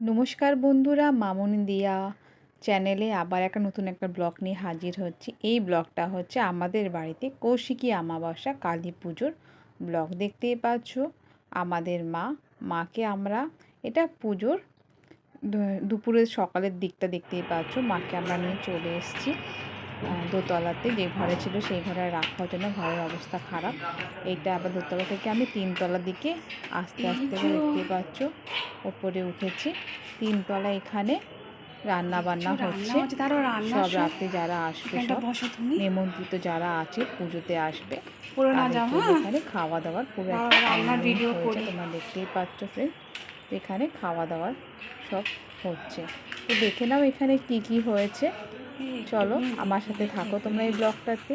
নমস্কার বন্ধুরা, মামুন দিয়া চ্যানেলে আবার একটা নতুন একটা ব্লগ নিয়ে হাজির হচ্ছে। এই ব্লগটা হচ্ছে আমাদের বাড়িতে কৌশিকী আমাবাসা কালী পুজোর ব্লগ। দেখতেই পাচ্ছ, আমাদের মা, মাকে আমরা এটা পুজোর দুপুরের সকালের দিকটা দেখতেই পাচ্ছ। মাকে আমরা নিয়ে চলে এসেছি। দোতলাতে যে ঘরে ছিল সেই ঘরে রাখার জন্য ঘরের অবস্থা খারাপ। এইটা আবার দোতলা থেকে আমি তিনতলার দিকে আস্তে আস্তে দেখতে পাচ্ছ ওপরে উঠেছি। তিনতলা এখানে রান্না বান্না হচ্ছে সব রাতে যারা আসবে সব নিমন্ত্রিত যারা আছে পুজোতে আসবে। এখানে খাওয়া দাওয়ার পুরো একটা রান্নার ভিডিও তোমরা দেখতেই পাচ্ছ ফ্রেন্ড এখানে খাওয়া দাওয়ার সব হচ্ছে। তো দেখে নাও এখানে কি কি হয়েছে। চলো আমার সাথে থাকো তোমরা এই ব্লগটাতে।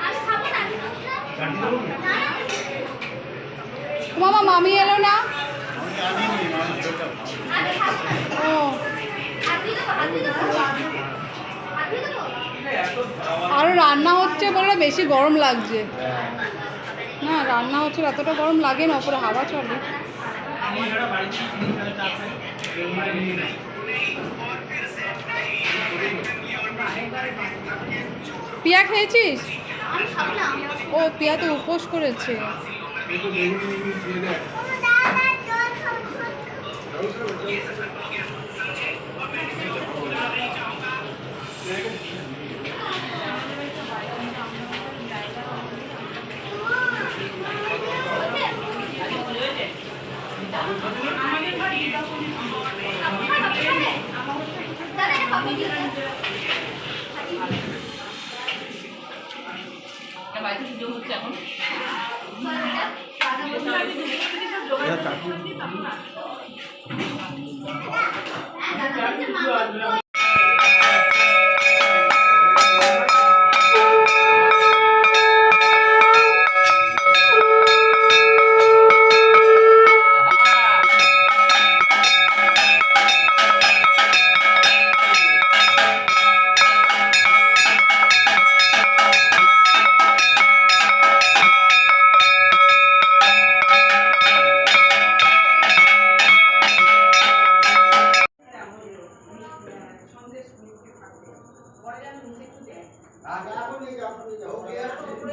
মামা, মামি এলো না? ও। আরও রান্না হচ্ছে বলে বেশি গরম লাগছে। না, রান্না হচ্ছে এতটা গরম লাগে না ওপরে হাওয়া চলে। পিয়া খেয়েছিস? ও পিয়া তো উপোস করেছে বাড়িতে পুজো হচ্ছে এখন। কাকু।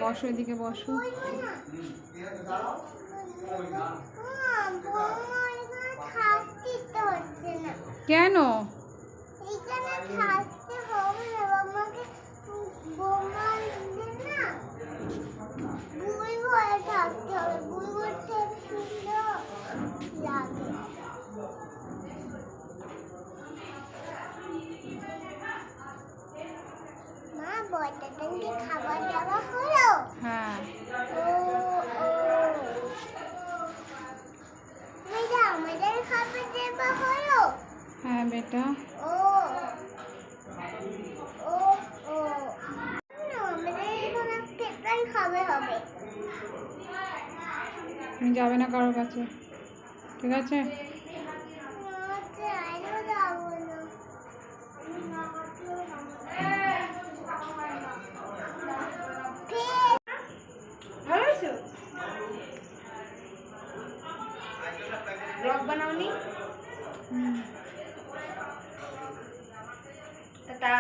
বসো এদিকে বসো। কেন? বয়টাকে খাবার দেওয়া হলো হ্যাঁ ও মেয়েরা আমাদের খাবার দেওয়া হলো হ্যাঁ বেটা ও ও ও আমাদের খাবে হবে যাবে না কারোর কাছে, ঠিক আছে? ব্লগ বানাওনি তা